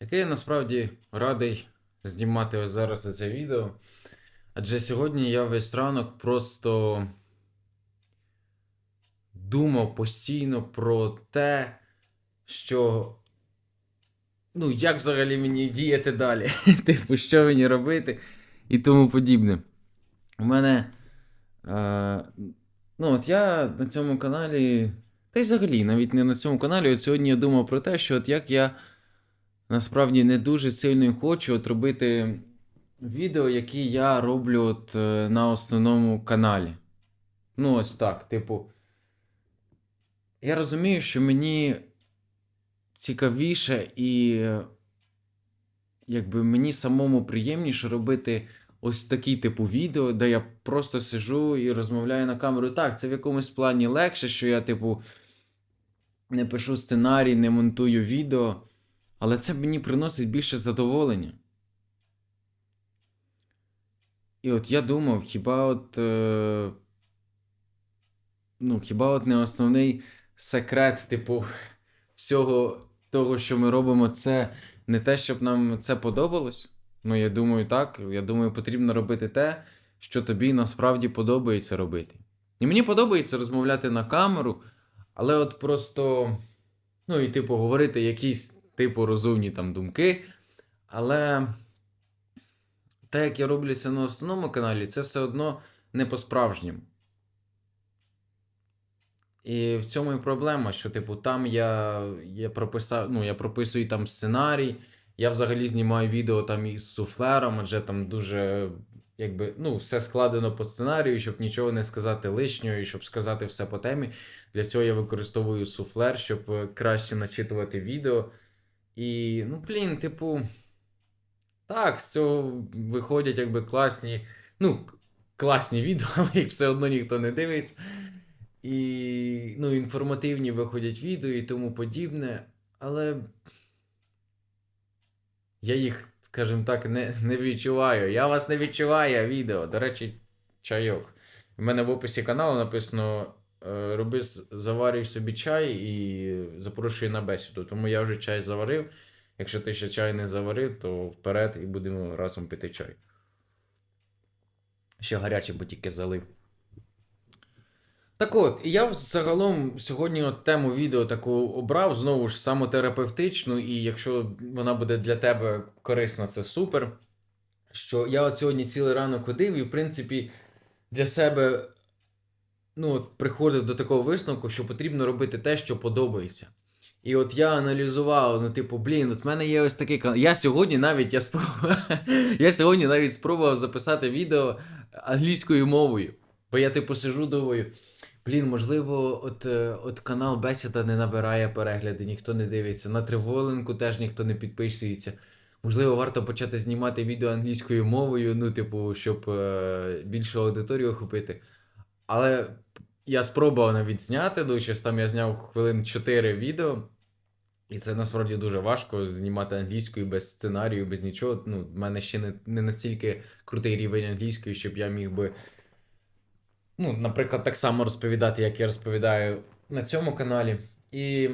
який я насправді радий знімати ось зараз це відео. Адже сьогодні я весь ранок просто думав постійно про те, що. Ну, як взагалі мені діяти далі? Типу, що мені робити і тому подібне. У мене. Е, ну, от я на цьому каналі. Та й взагалі, навіть не на цьому каналі. От сьогодні я думав про те, що от як я насправді не дуже сильно хочу от робити відео, які я роблю от, е, на основному каналі. Ну, ось так, типу. Я розумію, що мені цікавіше і якби мені самому приємніше робити ось такі типу відео, де я просто сижу і розмовляю на камеру. Так, це в якомусь плані легше, що я, типу, не пишу сценарій, не монтую відео, але це мені приносить більше задоволення. І от я думав, хіба от. Е... Ну, хіба от не основний секрет, типу, всього того, що ми робимо, це не те, щоб нам це подобалось. Ну, я думаю, так. Я думаю, потрібно робити те, що тобі насправді подобається робити. І мені подобається розмовляти на камеру, але от просто, ну, і, типу, говорити якісь, типу, розумні там думки. Але те, як я роблю це на основному каналі, це все одно не по-справжньому. І в цьому і проблема, що, типу, там я, я прописав, ну, я прописую там сценарій, я взагалі знімаю відео там із суфлером, адже там дуже, якби, ну, все складено по сценарію, щоб нічого не сказати лишнього, і щоб сказати все по темі. Для цього я використовую суфлер, щоб е, краще начитувати відео. І, ну, блін, типу, так, з цього виходять якби класні, ну, класні відео, але їх все одно ніхто не дивиться. І ну, інформативні виходять відео і тому подібне, але я їх, скажімо так, не, не відчуваю. Я вас не відчуваю відео. До речі, чайок. У мене в описі каналу написано: роби, заварюй собі чай і запрошую на бесіду. Тому я вже чай заварив. Якщо ти ще чай не заварив, то вперед і будемо разом пити чай. Ще гарячий, бо тільки залив. Так от, я загалом сьогодні от тему відео таку обрав, знову ж самотерапевтичну, і якщо вона буде для тебе корисна, це супер. Що я от сьогодні цілий ранок ходив, і, в принципі, для себе ну, от, приходив до такого висновку, що потрібно робити те, що подобається. І от я аналізував, ну, типу, блін, от в мене є ось такий канал. Я сьогодні навіть я спробував, я сьогодні навіть спробував записати відео англійською мовою. Бо я, типу, сижу думаю. Блін, можливо, от е, от канал Бесіда не набирає перегляди, ніхто не дивиться. На Триволенку теж ніхто не підписується. Можливо, варто почати знімати відео англійською мовою, ну, типу, щоб е, більшу аудиторію охопити. Але я спробував навіть зняти, ну, там я зняв хвилин 4 відео. І це насправді дуже важко знімати англійською без сценарію, без нічого. Ну, в мене ще не, не настільки крутий рівень англійської, щоб я міг би ну, наприклад, так само розповідати, як я розповідаю на цьому каналі. І.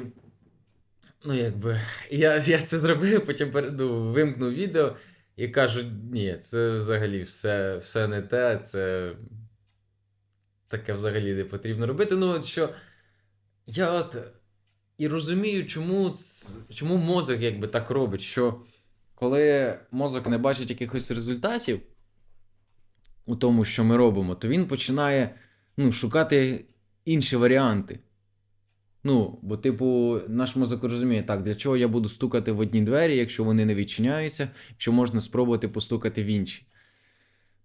Ну, якби. Я я це зробив, потім ну, вимкнув відео і кажу: ні, це взагалі все все не те, це таке взагалі не потрібно робити. Ну, що я от і розумію, чому чому мозок якби так робить, що коли мозок не бачить якихось результатів у тому, що ми робимо, то він починає ну, шукати інші варіанти. Ну, бо, типу, наш мозок розуміє, так, для чого я буду стукати в одні двері, якщо вони не відчиняються, якщо можна спробувати постукати в інші.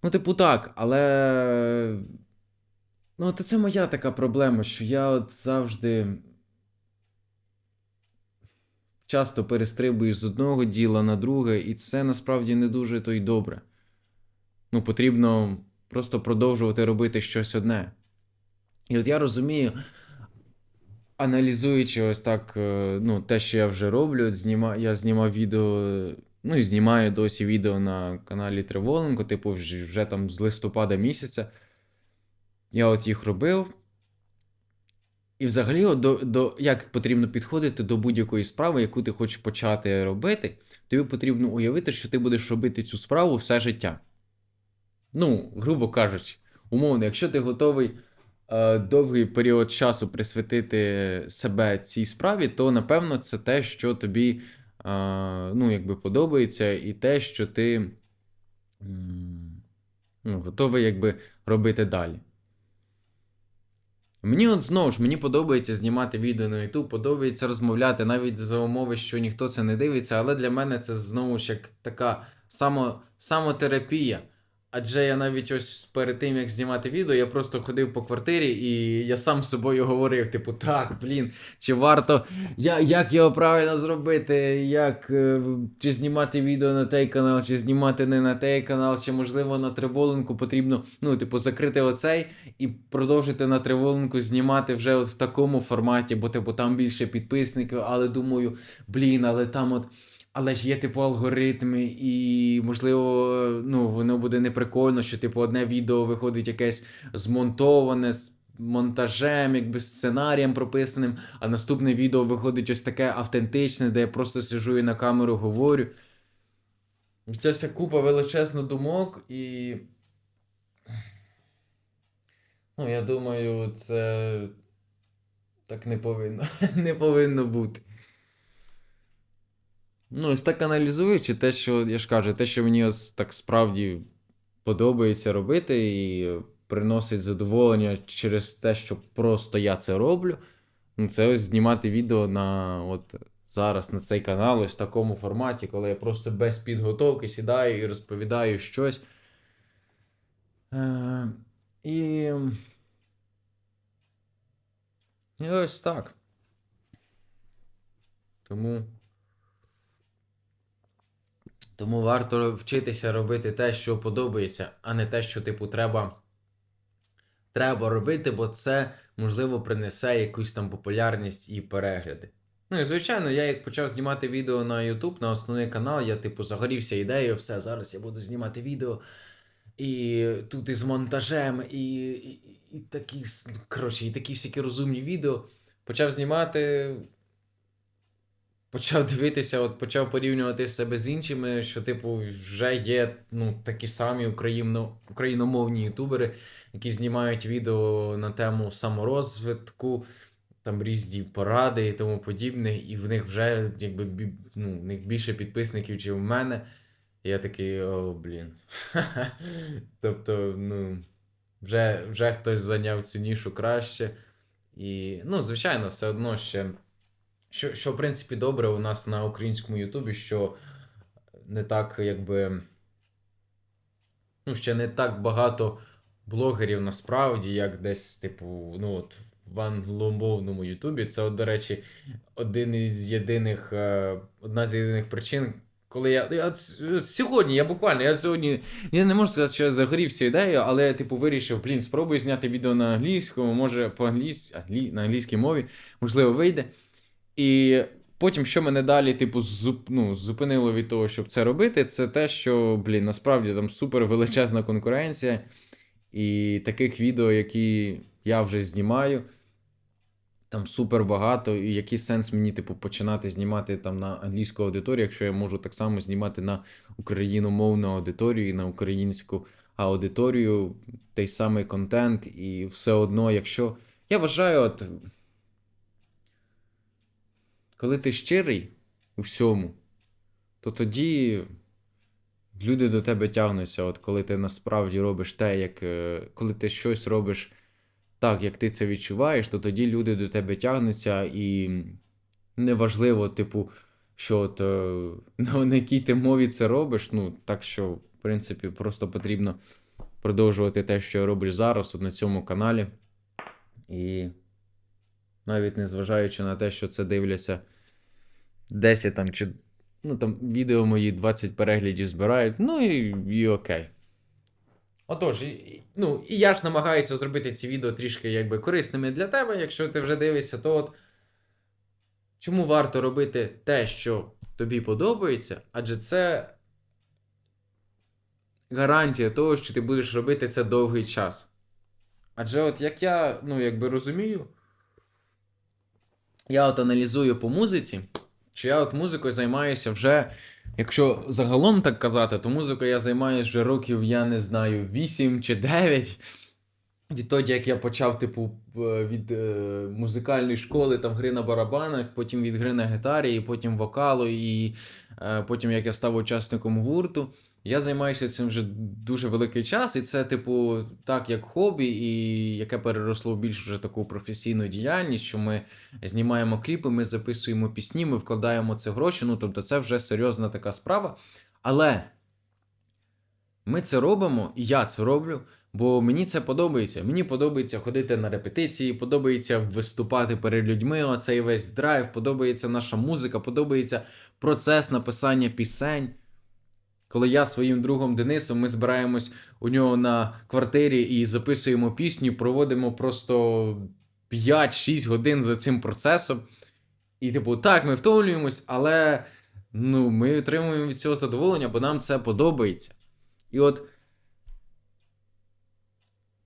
Ну, типу, так, але. Ну, то це моя така проблема, що я от завжди часто перестрибую з одного діла на друге, і це насправді не дуже то й добре. Ну, потрібно просто продовжувати робити щось одне. І от я розумію, аналізуючи ось так, е, ну, те, що я вже роблю, зніма, я знімав відео, ну і знімаю досі відео на каналі Триволенко, типу, вже там з листопада місяця. Я от їх робив. І взагалі, от до, до, як потрібно підходити до будь-якої справи, яку ти хочеш почати робити, тобі потрібно уявити, що ти будеш робити цю справу все життя. Ну, грубо кажучи, умовно, якщо ти готовий е, довгий період часу присвятити себе цій справі, то напевно це те, що тобі е, ну, якби подобається, і те, що ти ну, готовий якби, робити далі. Мені от знову ж мені подобається знімати відео на YouTube, подобається розмовляти навіть за умови, що ніхто це не дивиться, але для мене це знову ж як така само, самотерапія. Адже я навіть ось перед тим, як знімати відео, я просто ходив по квартирі і я сам з собою говорив: типу, так, блін, чи варто, я, як його правильно зробити, як е, чи знімати відео на той канал, чи знімати не на той канал, чи можливо на триволенку потрібно, ну, типу, закрити оцей і продовжити на триволенку знімати вже от в такому форматі, бо типу там більше підписників, але думаю, блін, але там от. Але ж є, типу, алгоритми, і, можливо, ну, воно буде неприкольно, що, типу, одне відео виходить якесь змонтоване з монтажем, якби сценарієм прописаним, а наступне відео виходить ось таке автентичне, де я просто сижу і на камеру говорю. Це вся купа величезна думок, і. Ну, я думаю, це так не повинно, не повинно бути. Ну, ось так аналізуючи те, що я ж кажу, те, що мені ось так справді подобається робити і приносить задоволення через те, що просто я це роблю. Ну, це ось знімати відео на от зараз на цей канал, ось в такому форматі, коли я просто без підготовки сідаю і розповідаю щось. Е, і... і ось так. Тому. Тому варто вчитися робити те, що подобається, а не те, що, типу, треба треба робити, бо це, можливо, принесе якусь там популярність і перегляди. Ну і звичайно, я як почав знімати відео на YouTube, на основний канал, я, типу, загорівся ідеєю, все, зараз я буду знімати відео. І тут із монтажем, і, і, і такі, коротше, і такі всякі розумні відео. Почав знімати почав дивитися, от почав порівнювати себе з іншими, що, типу, вже є ну, такі самі україно, україномовні ютубери, які знімають відео на тему саморозвитку, там різні поради і тому подібне, і в них вже якби ну, в них більше підписників, ніж в мене. Я такий, о, блін. Тобто, ну, вже, вже хтось зайняв цю нішу краще. І, ну, звичайно, все одно ще. Що, що, в принципі, добре у нас на українському Ютубі, що не так, якби. Ну, ще не так багато блогерів насправді, як десь, типу, ну, от в англомовному Ютубі. Це, от, до речі, один із єдиних, е, одна з єдиних причин, коли я. я сьогодні, я буквально, я сьогодні. Я не можу сказати, що я загорівся ідеєю, але я, типу, вирішив, блін, спробую зняти відео на англійському, може по англійсь... англі... на англійській мові, можливо, вийде. І потім, що мене далі, типу, зуп... ну, зупинило від того, щоб це робити, це те, що, блін, насправді там супер величезна конкуренція. І таких відео, які я вже знімаю, там супер багато. І який сенс мені, типу, починати знімати там на англійську аудиторію, якщо я можу так само знімати на україномовну аудиторію і на українську аудиторію той самий контент, і все одно, якщо. Я вважаю, от. Коли ти щирий у всьому, то тоді люди до тебе тягнуться. От коли ти насправді робиш те, як е, коли ти щось робиш так, як ти це відчуваєш, то тоді люди до тебе тягнуться, і неважливо, типу, що от, е, на якій ти мові це робиш. Ну, так що, в принципі, просто потрібно продовжувати те, що я роблю зараз от на цьому каналі. І навіть незважаючи на те, що це дивляться 10 там чи. Ну, там відео мої 20 переглядів збирають, ну і, і окей. Отож, і, ну, і я ж намагаюся зробити ці відео трішки якби корисними для тебе, якщо ти вже дивишся, то от чому варто робити те, що тобі подобається, адже це гарантія того, що ти будеш робити це довгий час. Адже от як я, ну, якби розумію, я от аналізую по музиці, що я от музикою займаюся вже, якщо загалом так казати, то музикою я займаюся вже років, я не знаю, 8 чи 9. Відтоді, як я почав, типу, е, від е, музикальної школи, там гри на барабанах, потім від гри на гітарі, і потім вокалу, і е, потім як я став учасником гурту. Я займаюся цим вже дуже великий час, і це, типу, так, як хобі, і яке переросло в більш вже таку професійну діяльність, що ми знімаємо кліпи, ми записуємо пісні, ми вкладаємо це гроші. Ну, тобто, це вже серйозна така справа. Але ми це робимо, і я це роблю, бо мені це подобається. Мені подобається ходити на репетиції, подобається виступати перед людьми. Оцей весь драйв, подобається наша музика, подобається процес написання пісень. Коли я своїм другом Денисом ми збираємось у нього на квартирі і записуємо пісню, проводимо просто 5-6 годин за цим процесом. І, типу, так, ми втомлюємось, але ну, ми отримуємо від цього задоволення, бо нам це подобається. І от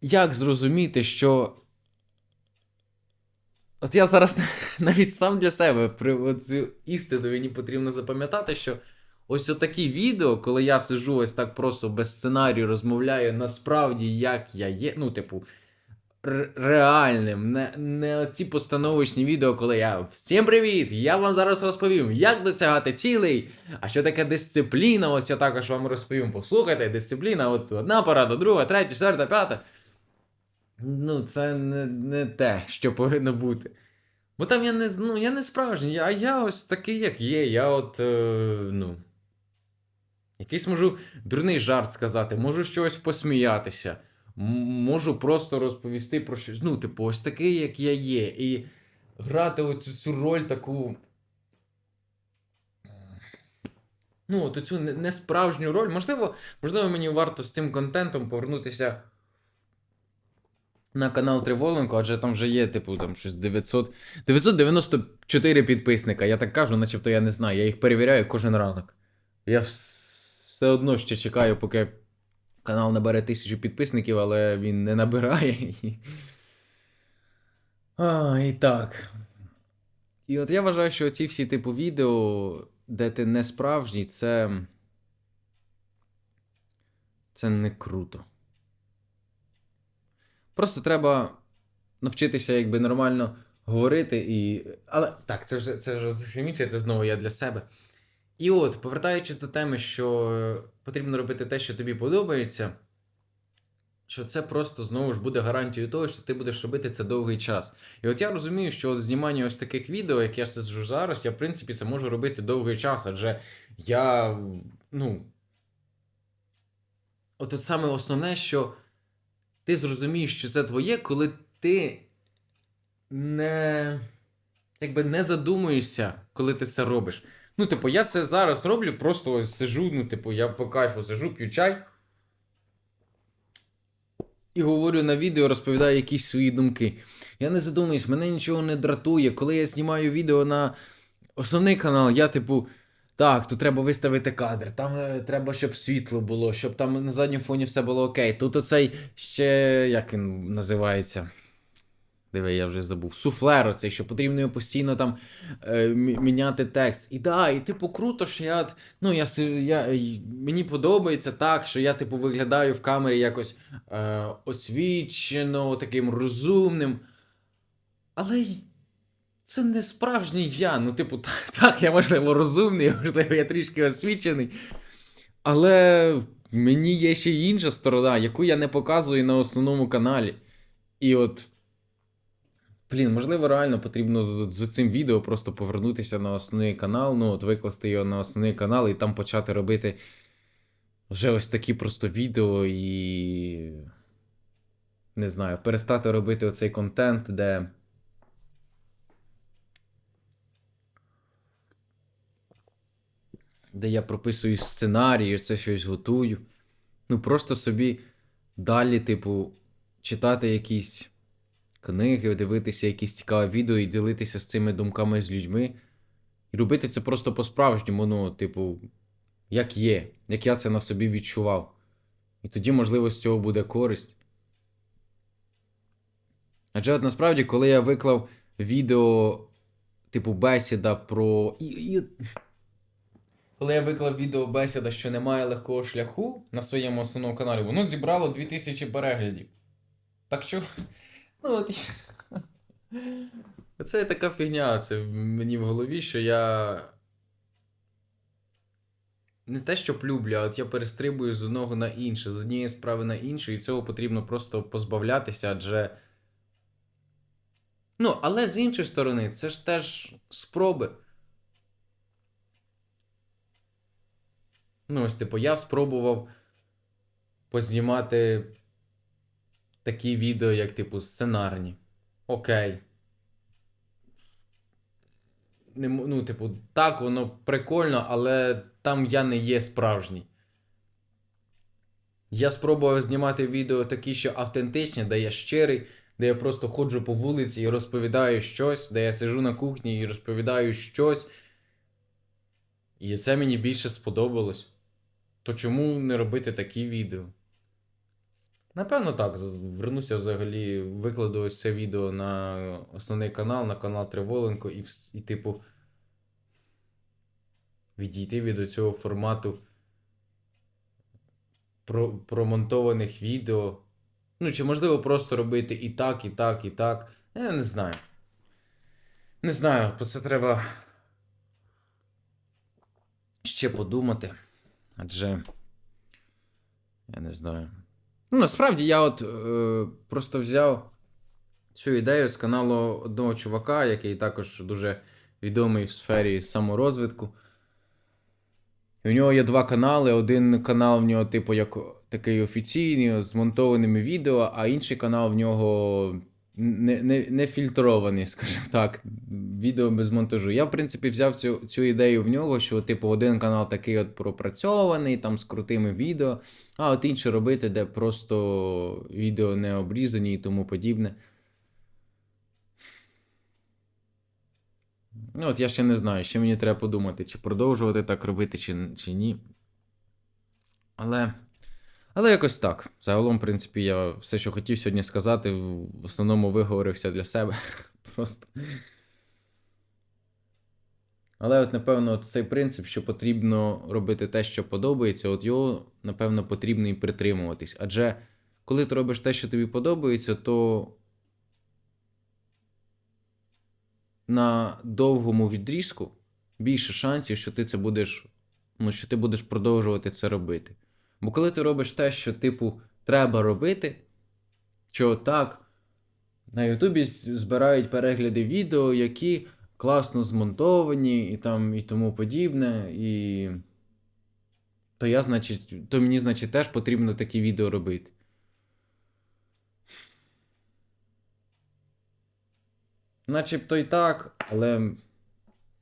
як зрозуміти, що. От я зараз навіть сам для себе при цю істину мені потрібно запам'ятати, що ось отакі відео, коли я сижу ось так просто без сценарію, розмовляю насправді, як я є. Ну, типу, реальним, не, не ці постановочні відео, коли я всім привіт! Я вам зараз розповім, як досягати цілей. А що таке дисципліна? Ось я також вам розповім. Послухайте, дисципліна, от одна порада, друга, третя, четверта, п'ята. Ну, це не, не те, що повинно бути. Бо там я не, ну, я не справжній, а я ось такий, як є. Я от, е, ну. Якийсь можу дурний жарт сказати, можу щось посміятися, можу просто розповісти про щось. Ну, типу, ось такий, як я є. І грати оцю цю роль таку. Ну, от цю несправжню роль. Можливо, можливо, мені варто з цим контентом повернутися на канал Триволенко, адже там вже є, типу, там щось 900, 994 підписника. Я так кажу, начебто я не знаю. Я їх перевіряю кожен ранок. Я все одно ще чекаю, поки канал набере тисячу підписників, але він не набирає. А, і так. І от я вважаю, що ці всі типу відео, де ти не справжній, це. Це не круто. Просто треба навчитися якби нормально говорити і. Але так, це вже це вже зовсім це знову я для себе. І от, повертаючись до теми, що потрібно робити те, що тобі подобається, що це просто знову ж буде гарантією того, що ти будеш робити це довгий час. І от я розумію, що от знімання ось таких відео, як я сиджу зараз, я в принципі це можу робити довгий час, адже я. ну. От, от саме основне, що ти зрозумієш, що це твоє, коли ти не якби не задумуєшся, коли ти це робиш. Ну, типу, я це зараз роблю, просто ось сижу, ну, типу, я по кайфу сижу, п'ю чай. І говорю на відео, розповідаю якісь свої думки. Я не задумуюсь, мене нічого не дратує. Коли я знімаю відео на основний канал, я, типу, так, тут треба виставити кадр, там е, треба, щоб світло було, щоб там на задньому фоні все було окей. Тут оцей ще, як він називається? Диви, я вже забув. Суфлер оцей, що потрібно його постійно там е, міняти текст. І да, і типу круто, що я. Ну, я, я, мені подобається так, що я, типу, виглядаю в камері якось е, освічено, таким розумним. Але це не справжній я. Ну, типу, так, я можливо розумний, можливо, я трішки освічений. Але мені є ще інша сторона, яку я не показую на основному каналі. І от. Блін, можливо, реально потрібно з, з цим відео просто повернутися на основний канал, ну, от викласти його на основний канал і там почати робити вже ось такі просто відео і. Не знаю, перестати робити оцей контент, де. Де я прописую сценарій, це щось готую. Ну, просто собі далі, типу, читати якісь книги, дивитися якісь цікаві відео і ділитися з цими думками з людьми. І робити це просто по-справжньому, ну, типу, як є, як я це на собі відчував. І тоді, можливо, з цього буде користь. Адже от насправді, коли я виклав відео типу, бесіда про. Коли я виклав відео бесіда, що немає легкого шляху на своєму основному каналі, воно зібрало 2000 переглядів. Так що. Ну, от... Це така фігня, це мені в голові, що я. Не те, що люблю, а от я перестрибую з одного на інше, з однієї справи на іншу, і цього потрібно просто позбавлятися, адже. Ну, але з іншої сторони, це ж теж спроби. Ну, ось, типу, я спробував познімати такі відео, як, типу, сценарні. Окей. Не, ну, типу, так, воно прикольно, але там я не є справжній. Я спробував знімати відео такі, що автентичні, де я щирий, де я просто ходжу по вулиці і розповідаю щось, де я сижу на кухні і розповідаю щось. І це мені більше сподобалось. То чому не робити такі відео? Напевно, так. Вернуся взагалі, викладу ось це відео на основний канал, на канал Триволенко, і, і типу, відійти від цього формату про, промонтованих відео. Ну, чи можливо просто робити і так, і так, і так. Я не знаю. Не знаю, про це треба ще подумати. Адже. Я не знаю. Ну, насправді я от е, просто взяв цю ідею з каналу одного чувака, який також дуже відомий в сфері саморозвитку. І у нього є два канали. Один канал в нього, типу, як такий офіційний, з монтованими відео, а інший канал в нього не, не, не фільтрований, скажімо так, відео без монтажу. Я, в принципі, взяв цю, цю ідею в нього, що, типу, один канал такий от пропрацьований, там з крутими відео, а от інший робити, де просто відео не обрізані і тому подібне. Ну, от я ще не знаю, ще мені треба подумати, чи продовжувати так робити, чи, чи ні. Але. Але якось так. Загалом, в принципі, я все, що хотів сьогодні сказати, в основному виговорився для себе. Просто. Але, от, напевно, цей принцип, що потрібно робити те, що подобається, от його, напевно, потрібно і притримуватись. Адже коли ти робиш те, що тобі подобається, то на довгому відрізку більше шансів, що ти це будеш, ну, що ти будеш продовжувати це робити. Бо коли ти робиш те, що, типу, треба робити, що так, на Ютубі збирають перегляди відео, які класно змонтовані і там і тому подібне, і. То я, значить, то мені, значить, теж потрібно такі відео робити. Начебто й так, але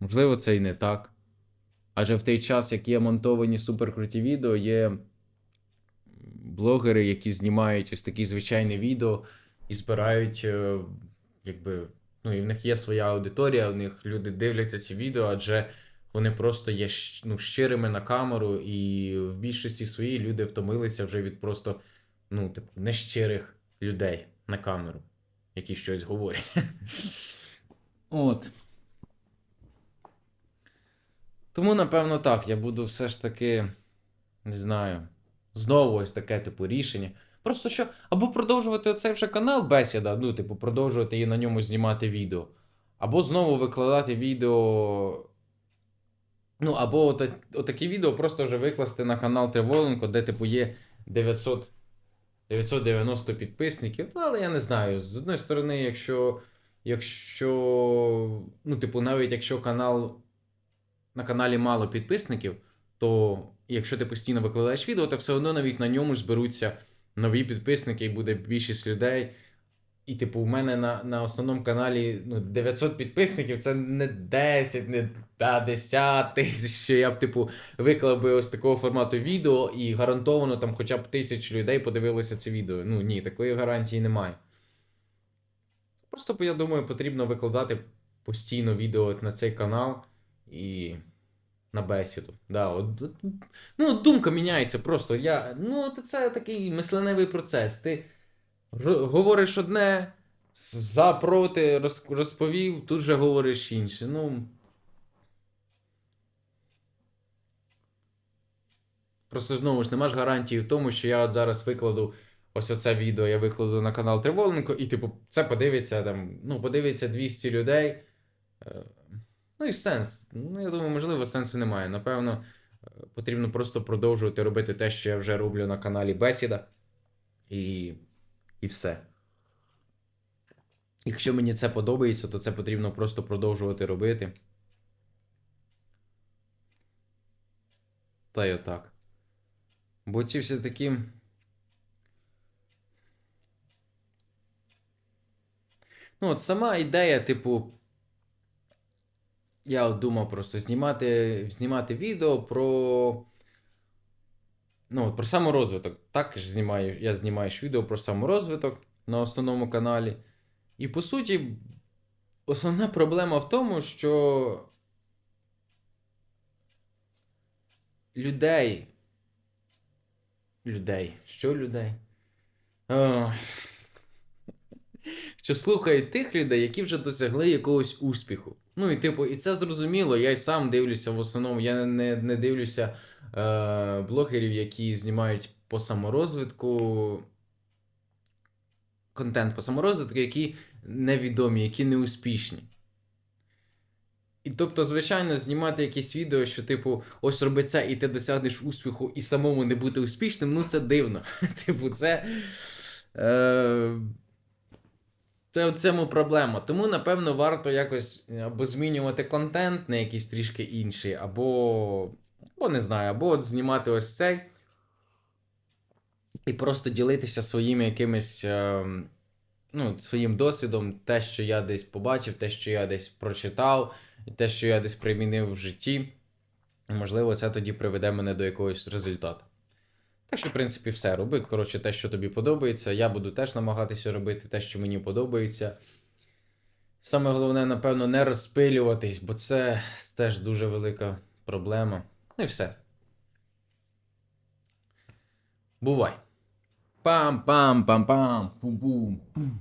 можливо це і не так. Адже в той час, як є монтовані суперкруті відео, є блогери, які знімають ось такі звичайні відео і збирають, е, якби, ну, і в них є своя аудиторія, в них люди дивляться ці відео, адже вони просто є ну, щирими на камеру, і в більшості своїй люди втомилися вже від просто, ну, типу, нещирих людей на камеру, які щось говорять. От. Тому, напевно, так, я буду все ж таки, не знаю, знову ось таке, типу, рішення. Просто що, або продовжувати оцей вже канал бесіда, ну, типу, продовжувати і на ньому знімати відео. Або знову викладати відео. Ну, або ота- отакі відео просто вже викласти на канал Триволенко, де, типу, є 900, 990 підписників. Ну, але я не знаю. З одної сторони, якщо. Якщо. Ну, типу, навіть якщо канал. На каналі мало підписників, то якщо ти постійно викладаєш відео, то все одно навіть на ньому зберуться нові підписники і буде більшість людей. І, типу, у мене на, на основному каналі ну, 900 підписників це не 10, не 50 тисяч. Що я б, типу, виклав би ось такого формату відео і гарантовано там хоча б тисяч людей подивилося це відео. Ну ні, такої гарантії немає. Просто я думаю, потрібно викладати постійно відео на цей канал і на бесіду. Да, от, ну, думка міняється просто. Я, ну, це такий мисленевий процес. Ти говориш одне, За проти роз- розповів, тут же говориш інше. Ну. Просто знову ж нема ж гарантії в тому, що я от зараз викладу ось оце відео, я викладу на канал Триволенко, і, типу, це подивиться там, ну, подивиться 200 людей. Ну і сенс. Ну, я думаю, можливо, сенсу немає. Напевно, е, потрібно просто продовжувати робити те, що я вже роблю на каналі Бесіда. І, і все. Якщо мені це подобається, то це потрібно просто продовжувати робити. Та й отак. Бо ці всі такі. Ну, от сама ідея, типу. Я думав просто знімати, знімати відео про. Ну, про саморозвиток. Також знімаю, я знімаю відео про саморозвиток на основному каналі. І по суті, основна проблема в тому, що людей. Людей. Що людей? Ой. Що слухають тих людей, які вже досягли якогось успіху. Ну і типу, і це зрозуміло. Я й сам дивлюся в основному. Я не, не дивлюся е, блогерів, які знімають по саморозвитку. Контент по саморозвитку, які невідомі, які не успішні. І тобто, звичайно, знімати якісь відео, що, типу, ось роби це, і ти досягнеш успіху, і самому не бути успішним, ну це дивно. Типу, це. Е... Це в цьому проблема. Тому, напевно, варто якось або змінювати контент на якийсь трішки інший, або. Або не знаю, або от знімати ось цей. І просто ділитися своїм якимось. Е... Ну, своїм досвідом, те, що я десь побачив, те, що я десь прочитав, те, що я десь примінив в житті. Можливо, це тоді приведе мене до якогось результату. Так що, в принципі, все. Роби, коротше, те, що тобі подобається. Я буду теж намагатися робити те, що мені подобається. Саме головне, напевно, не розпилюватись, бо це теж дуже велика проблема. Ну і все. Бувай. Пам-пам-пам-пам. Пум-пум. Пум.